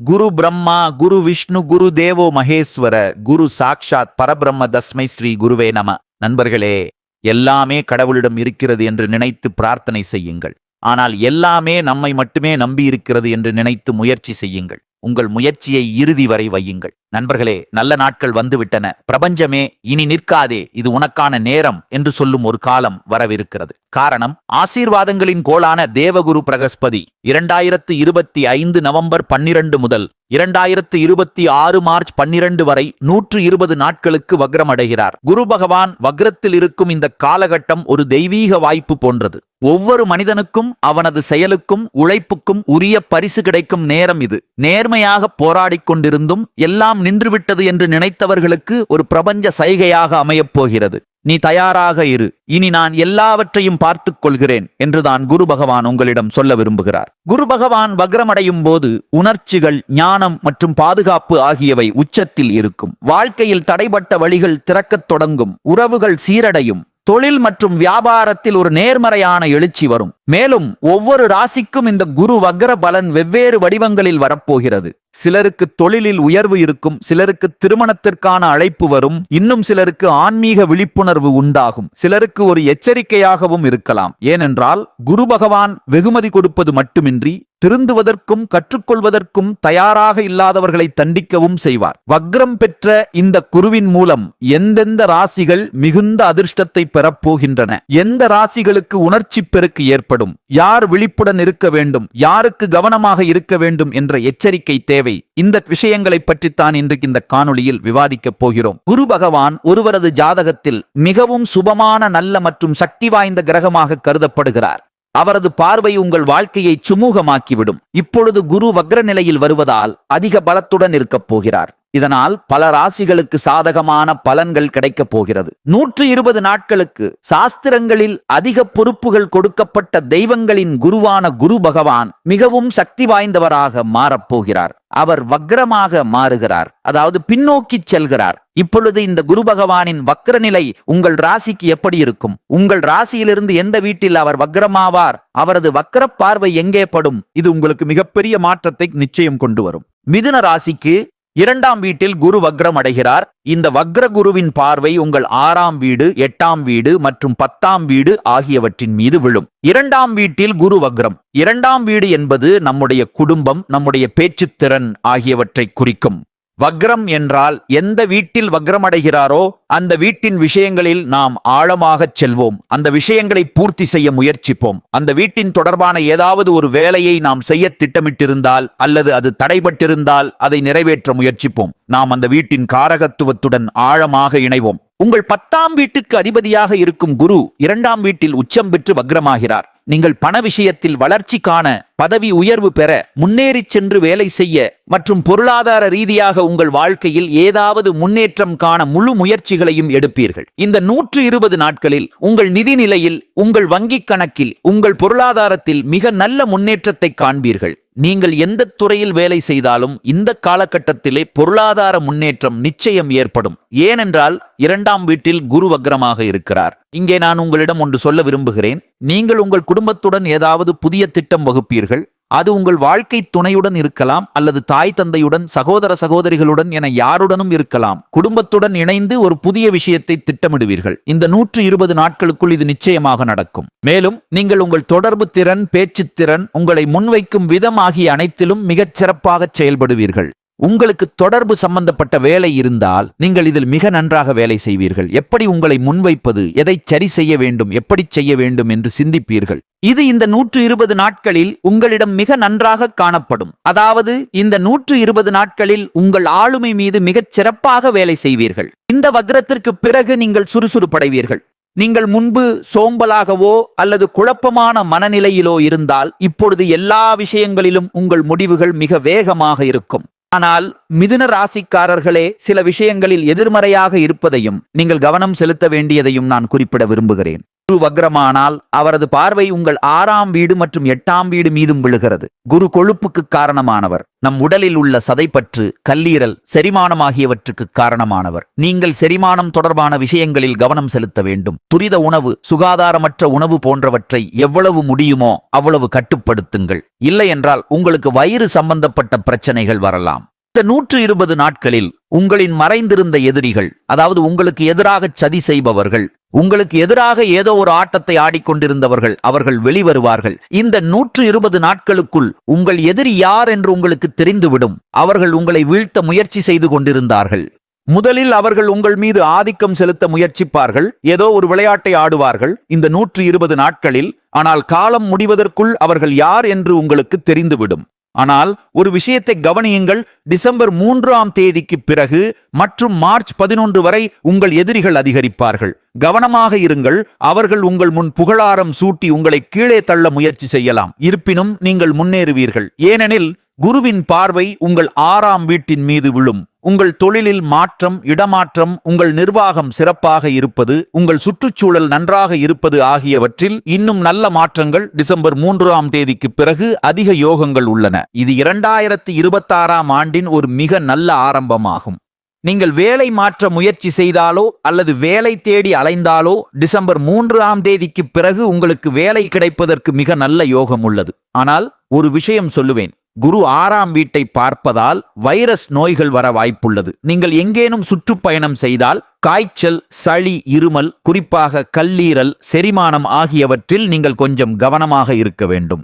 குரு பிரம்மா குரு விஷ்ணு குரு தேவோ மகேஸ்வர குரு சாக்ஷாத் பரபிரம்ம தஸ்மை ஸ்ரீ குருவே நம. நண்பர்களே எல்லாமே கடவுளிடம் இருக்கிறது என்று நினைத்து பிரார்த்தனை செய்யுங்கள். ஆனால் எல்லாமே நம்மை மட்டுமே நம்பியிருக்கிறது என்று நினைத்து முயற்சி செய்யுங்கள். உங்கள் முயற்சியை இறுதி வரை வையுங்கள். நண்பர்களே நல்ல நாட்கள் வந்துவிட்டன. பிரபஞ்சமே இனி நிற்காதே. இது உனக்கான நேரம் என்று சொல்லும் ஒரு காலம் வரவிருக்கிறது. காரணம் ஆசீர்வாதங்களின் கோளான தேவகுரு பிரகஸ்பதி. இரண்டாயிரத்து இருபத்தி ஐந்து நவம்பர் பன்னிரண்டு முதல் இரண்டாயிரத்து இருபத்தி ஆறு மார்ச் பன்னிரண்டு வரை நூற்று இருபது நாட்களுக்கு வக்ரம் அடைகிறார் குரு பகவான் வக்ரத்தில் இருக்கும் இந்த காலகட்டம் ஒரு தெய்வீக வாய்ப்பு போன்றது. ஒவ்வொரு மனிதனுக்கும் அவனது செயலுக்கும் உழைப்புக்கும் உரிய பரிசு கிடைக்கும் நேரம் இது. நேர்மையாக போராடிக் கொண்டிருந்தும் எல்லாம் நின்றுவிட்டது என்று நினைத்தவர்களுக்கு ஒரு பிரபஞ்ச சைகையாக அமையப் போகிறது நீ தயாராக இரு. இனி நான் எல்லாவற்றையும் பார்த்துக் கொள்கிறேன் என்றுதான் குரு பகவான் உங்களிடம் சொல்ல விரும்புகிறார். குரு பகவான் வக்ரமடையும் போது உணர்ச்சிகள் ஞானம் மற்றும் பாதுகாப்பு ஆகியவை உச்சத்தில் இருக்கும். வாழ்க்கையில் தடைபட்ட வழிகள் திறக்கத் தொடங்கும். உறவுகள் சீரடையும். தொழில் மற்றும் வியாபாரத்தில் ஒரு நேர்மறையான எழுச்சி வரும். மேலும் ஒவ்வொரு ராசிக்கும் இந்த குரு வக்ர பலன் வெவ்வேறு வடிவங்களில் வரப்போகிறது. சிலருக்கு தொழிலில் உயர்வு இருக்கும் சிலருக்கு திருமணத்திற்கான அழைப்பு வரும் இன்னும் சிலருக்கு ஆன்மீக விழிப்புணர்வு உண்டாகும். சிலருக்கு ஒரு எச்சரிக்கையாகவும் இருக்கலாம். ஏனென்றால் குரு பகவான் வெகுமதி கொடுப்பது மட்டுமின்றி திருந்துவதற்கும் கற்றுக்கொள்வதற்கும் தயாராக இல்லாதவர்களை தண்டிக்கவும் செய்வார். வக்ரம் பெற்ற இந்த குருவின் மூலம் எந்தெந்த ராசிகள் மிகுந்த அதிர்ஷ்டத்தை பெறப்போகின்றன? எந்த ராசிகளுக்கு உணர்ச்சி பெருக்கு ஏற்படும்? யார் விழிப்புடன் இருக்க வேண்டும்? யாருக்கு கவனமாக இருக்க வேண்டும்? என்ற எச்சரிக்கை தேவை. இந்த விஷயங்களை பற்றித்தான் இன்றைக்கு இந்த காணொளியில் விவாதிக்கப் போகிறோம். குரு பகவான் ஒருவரது ஜாதகத்தில் மிகவும் சுபமான நல்ல மற்றும் சக்தி வாய்ந்த கிரகமாக கருதப்படுகிறார். அவரது பார்வை உங்கள் வாழ்க்கையை சுமூகமாக்கிவிடும். இப்பொழுது குரு வக்ர நிலையில் வருவதால் அதிக பலத்துடன் இருக்கப் போகிறார். இதனால் பல ராசிகளுக்கு சாதகமான பலன்கள் கிடைக்கப் போகிறது. நூற்று இருபது நாட்களுக்கு சாஸ்திரங்களில் அதிக பொறுப்புகள் கொடுக்கப்பட்ட தெய்வங்களின் குருவான குரு பகவான் மிகவும் சக்தி வாய்ந்தவராக மாறப்போகிறார் அவர் வக்ரமாக மாறுகிறார். அதாவது பின்னோக்கி செல்கிறார். இப்பொழுது இந்த குரு பகவானின் வக்ர நிலை உங்கள் ராசிக்கு எப்படி இருக்கும்? உங்கள் ராசியிலிருந்து எந்த வீட்டில் அவர் வக்ரமாவார்? அவரது வக்ர பார்வை எங்கே படும்? இது உங்களுக்கு மிகப்பெரிய மாற்றத்தை நிச்சயம் கொண்டு வரும். மிதுன ராசிக்கு இரண்டாம் வீட்டில் குரு வக்ரம் அடைகிறார். இந்த வக்ர குருவின் பார்வை உங்கள் ஆறாம் வீடு எட்டாம் வீடு மற்றும் பத்தாம் வீடு ஆகியவற்றின் மீது விழும். இரண்டாம் வீட்டில் குரு வக்ரம். இரண்டாம் வீடு என்பது நம்முடைய குடும்பம் நம்முடைய பேச்சுத்திறன் ஆகியவற்றை குறிக்கும். வக்ரம் என்றால் எந்த வீட்டில் வக்ரமடைகிறாரோ அந்த வீட்டின் விஷயங்களில் நாம் ஆழமாகச் செல்வோம். அந்த விஷயங்களை பூர்த்தி செய்ய முயற்சிப்போம். அந்த வீட்டின் தொடர்பான ஏதாவது ஒரு வேலையை நாம் செய்ய திட்டமிட்டிருந்தால் அல்லது அது தடைபட்டிருந்தால் அதை நிறைவேற்ற முயற்சிப்போம். நாம் அந்த வீட்டின் காரகத்துவத்துடன் ஆழமாக இணைவோம். உங்கள் பத்தாம் வீட்டுக்கு அதிபதியாக இருக்கும் குரு இரண்டாம் வீட்டில் உச்சம் பெற்று வக்ரமாகிறார். நீங்கள் பண விஷயத்தில் வளர்ச்சி காண பதவி உயர்வு பெற முன்னேறிச் சென்று வேலை செய்ய மற்றும் பொருளாதார ரீதியாக உங்கள் வாழ்க்கையில் ஏதாவது முன்னேற்றம் காண முழு முயற்சிகளையும் எடுப்பீர்கள். இந்த நூற்று இருபது நாட்களில் உங்கள் நிதி நிலையில் உங்கள் வங்கிக் கணக்கில் உங்கள் பொருளாதாரத்தில் மிக நல்ல முன்னேற்றத்தை காண்பீர்கள். நீங்கள் எந்த துறையில் வேலை செய்தாலும் இந்த காலகட்டத்திலே பொருளாதார முன்னேற்றம் நிச்சயம் ஏற்படும். ஏனென்றால் இரண்டாம் வீட்டில் குரு வக்ரமாக இருக்கிறார். இங்கே நான் உங்களிடம் ஒன்று சொல்ல விரும்புகிறேன். நீங்கள் உங்கள் குடும்பத்துடன் ஏதாவது புதிய திட்டம் வகுப்பீர்கள். அது உங்கள் வாழ்க்கை துணையுடன் இருக்கலாம் அல்லது தாய் தந்தையுடன் சகோதர சகோதரிகளுடன் என யாருடனும் இருக்கலாம். குடும்பத்துடன் இணைந்து ஒரு புதிய விஷயத்தை திட்டமிடுவீர்கள். இந்த நூற்று இருபது நாட்களுக்குள் இது நிச்சயமாக நடக்கும். மேலும் நீங்கள் உங்கள் தொடர்பு திறன் பேச்சு திறன் உங்களை முன்வைக்கும் விதம் ஆகிய அனைத்திலும் மிகச் சிறப்பாக செயல்படுவீர்கள். உங்களுக்கு தொடர்பு சம்பந்தப்பட்ட வேலை இருந்தால் நீங்கள் இதில் மிக நன்றாக வேலை செய்வீர்கள். எப்படி உங்களை முன்வைப்பது எதை சரி செய்ய வேண்டும் எப்படி செய்ய வேண்டும் என்று சிந்திப்பீர்கள். இது இந்த நூற்று இருபது நாட்களில் உங்களிடம் மிக நன்றாக காணப்படும். அதாவது இந்த நூற்று இருபது நாட்களில் உங்கள் ஆளுமை மீது மிகச் சிறப்பாக வேலை செய்வீர்கள். இந்த வக்ரத்திற்கு பிறகு நீங்கள் சுறுசுறுப்படைவீர்கள். நீங்கள் முன்பு சோம்பலாகவோ அல்லது குழப்பமான மனநிலையிலோ இருந்தால் இப்பொழுது எல்லா விஷயங்களிலும் உங்கள் முடிவுகள் மிக வேகமாக இருக்கும். ஆனால் மிதுன ராசிக்காரர்களே சில விஷயங்களில் எதிர்மறையாக இருப்பதையும் நீங்கள் கவனம் செலுத்த வேண்டியதையும் நான் குறிப்பிட விரும்புகிறேன். குரு வக்ரமானால் அவரது பார்வை உங்கள் ஆறாம் வீடு மற்றும் எட்டாம் வீடு மீதும் விழுகிறது. குரு கொழுப்புக்கு காரணமானவர். நம் உடலில் உள்ள சதைப்பற்று கல்லீரல் செரிமானம் ஆகியவற்றுக்கு காரணமானவர். நீங்கள் செரிமானம் தொடர்பான விஷயங்களில் கவனம் செலுத்த வேண்டும். துரித உணவு சுகாதாரமற்ற உணவு போன்றவற்றை எவ்வளவு முடியுமோ அவ்வளவு கட்டுப்படுத்துங்கள். இல்லையென்றால் உங்களுக்கு வயிறு சம்பந்தப்பட்ட பிரச்சனைகள் வரலாம். இந்த நூற்று இருபது நாட்களில் உங்களின் மறைந்திருந்த எதிரிகள் அதாவது உங்களுக்கு எதிராக சதி செய்பவர்கள் உங்களுக்கு எதிராக ஏதோ ஒரு ஆட்டத்தை ஆடிக்கொண்டிருந்தவர்கள் அவர்கள் வெளிவருவார்கள். இந்த நூற்று இருபது நாட்களுக்குள் உங்கள் எதிரி யார் என்று உங்களுக்கு தெரிந்துவிடும். அவர்கள் உங்களை வீழ்த்த முயற்சி செய்து கொண்டிருந்தார்கள். முதலில் அவர்கள் உங்கள் மீது ஆதிக்கம் செலுத்த முயற்சிப்பார்கள். ஏதோ ஒரு விளையாட்டை ஆடுவார்கள். இந்த நூற்று இருபது நாட்களில் ஆனால் காலம் முடிவதற்குள் அவர்கள் யார் என்று உங்களுக்கு தெரிந்துவிடும். ஆனால் ஒரு விஷயத்தை கவனியுங்கள். டிசம்பர் மூன்றாம் தேதிக்கு பிறகு மற்றும் மார்ச் பதினொன்று வரை உங்கள் எதிரிகள் அதிகரிப்பார்கள். கவனமாக இருங்கள். அவர்கள் உங்கள் முன் புகழாரம் சூட்டி உங்களை கீழே தள்ள முயற்சி செய்யலாம். இருப்பினும் நீங்கள் முன்னேறுவீர்கள். ஏனெனில் குருவின் பார்வை உங்கள் ஆறாம் வீட்டின் மீது விழும். உங்கள் தொழிலில் மாற்றம் இடமாற்றம் உங்கள் நிர்வாகம் சிறப்பாக இருப்பது உங்கள் சுற்றுச்சூழல் நன்றாக இருப்பது ஆகியவற்றில் இன்னும் நல்ல மாற்றங்கள் டிசம்பர் மூன்றாம் தேதிக்கு பிறகு அதிக யோகங்கள் உள்ளன. இது இரண்டாயிரத்தி இருபத்தாறாம் ஆண்டின் ஒரு மிக நல்ல ஆரம்பமாகும். நீங்கள் வேலை மாற்ற முயற்சி செய்தாலோ அல்லது வேலை தேடி அலைந்தாலோ டிசம்பர் மூன்றாம் தேதிக்கு பிறகு உங்களுக்கு வேலை கிடைப்பதற்கு மிக நல்ல யோகம் உள்ளது. ஆனால் ஒரு விஷயம் சொல்லுவேன். குரு ஆறாம் வீட்டை பார்ப்பதால் வைரஸ் நோய்கள் வர வாய்ப்புள்ளது. நீங்கள் எங்கேனும் சுற்றுப்பயணம் செய்தால் காய்ச்சல் சளி இருமல் குறிப்பாக கல்லீரல் செரிமானம் ஆகியவற்றில் நீங்கள் கொஞ்சம் கவனமாக இருக்க வேண்டும்.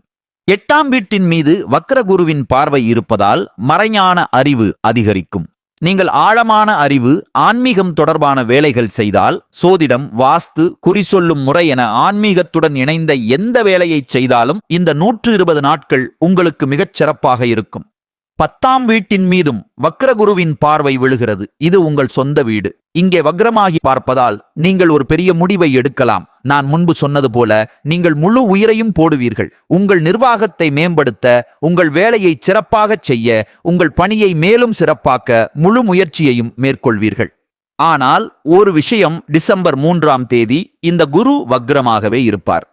எட்டாம் வீட்டின் மீது வக்ரகுருவின் பார்வை இருப்பதால் மறைஞான அறிவு அதிகரிக்கும். நீங்கள் ஆழமான அறிவு ஆன்மீகம் தொடர்பான வேலைகள் செய்தால் சோதிடம் வாஸ்து குறி சொல்லும் முறை என ஆன்மீகத்துடன் இணைந்த எந்த வேலையை செய்தாலும் இந்த நூற்று இருபது நாட்கள் உங்களுக்கு மிகச் சிறப்பாக இருக்கும். பத்தாம் வீட்டின் மீதும் வக்ரகுருவின் பார்வை விழுகிறது. இது உங்கள் சொந்த வீடு. இங்கே வக்ரமாகி பார்ப்பதால் நீங்கள் ஒரு பெரிய முடிவை எடுக்கலாம். நான் முன்பு சொன்னது போல நீங்கள் முழு உயிரையும் போடுவீர்கள். உங்கள் நிர்வாகத்தை மேம்படுத்த உங்கள் வேலையை சிறப்பாகச் செய்ய உங்கள் பணியை மேலும் சிறப்பாக்க முழு முயற்சியையும் மேற்கொள்வீர்கள். ஆனால் ஒரு விஷயம் டிசம்பர் மூன்றாம் தேதி இந்த குரு வக்ரமாகவே இருப்பார்.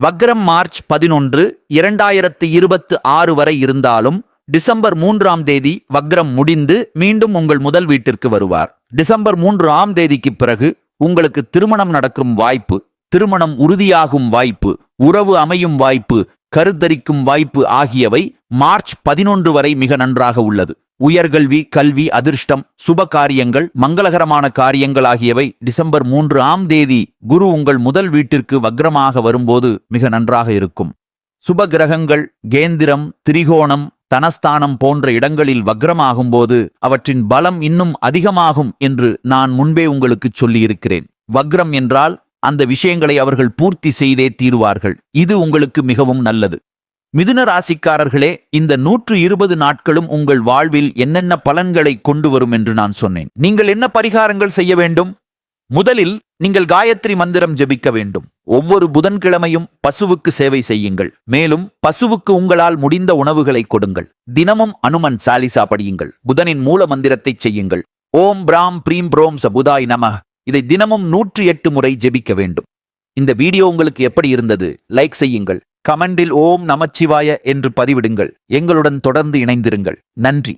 வக்ரம் மார்ச் பதினொன்று இரண்டாயிரத்து இருபத்து ஆறு வரை இருந்தாலும் டிசம்பர் மூன்றாம் தேதி வக்ரம் முடிந்து மீண்டும் உங்கள் முதல் வீட்டிற்கு வருவார். டிசம்பர் மூன்றாம் தேதிக்கு பிறகு உங்களுக்கு திருமணம் நடக்கும் வாய்ப்பு திருமணம் உறுதியாகும் வாய்ப்பு உறவு அமையும் வாய்ப்பு கருத்தரிக்கும் வாய்ப்பு ஆகியவை மார்ச் பதினொன்று வரை மிக நன்றாக உள்ளது. உயர்கல்வி கல்வி அதிர்ஷ்டம் சுப காரியங்கள் மங்களகரமான காரியங்கள் ஆகியவை டிசம்பர் மூன்று ஆம் தேதி குரு உங்கள் முதல் வீட்டிற்கு வக்ரமாக வரும்போது மிக நன்றாக இருக்கும். சுப கிரகங்கள் கேந்திரம் திரிகோணம் தனஸ்தானம் போன்ற இடங்களில் வக்ரமாகும்போது அவற்றின் பலம் இன்னும் அதிகமாகும் என்று நான் முன்பே உங்களுக்கு சொல்லியிருக்கிறேன். வக்ரம் என்றால் அந்த விஷயங்களை அவர்கள் பூர்த்தி செய்தே தீருவார்கள். இது உங்களுக்கு மிகவும் நல்லது. மிதுன ராசிக்காரர்களே இந்த நூற்று இருபது நாட்களும் உங்கள் வாழ்வில் என்னென்ன பலன்களை கொண்டு வரும் என்று நான் சொன்னேன். நீங்கள் என்ன பரிகாரங்கள் செய்ய வேண்டும்? முதலில் நீங்கள் காயத்ரி மந்திரம் ஜெபிக்க வேண்டும். ஒவ்வொரு புதன்கிழமையும் பசுவுக்கு சேவை செய்யுங்கள். மேலும் பசுவுக்கு உங்களால் முடிந்த உணவுகளை கொடுங்கள். தினமும் அனுமன் சாலிசா படியுங்கள். புதனின் மூல மந்திரத்தை செய்யுங்கள். ஓம் பிராம் பிரீம் ப்ரோம் சபுதாய் நம இதை தினமும் நூற்றி எட்டு முறை ஜெபிக்க வேண்டும். இந்த வீடியோ உங்களுக்கு எப்படி இருந்தது? லைக் செய்யுங்கள். கமெண்டில் ஓம் நமச்சிவாய என்று பதிவிடுங்கள். எங்களுடன் தொடர்ந்து இணைந்திருங்கள். நன்றி.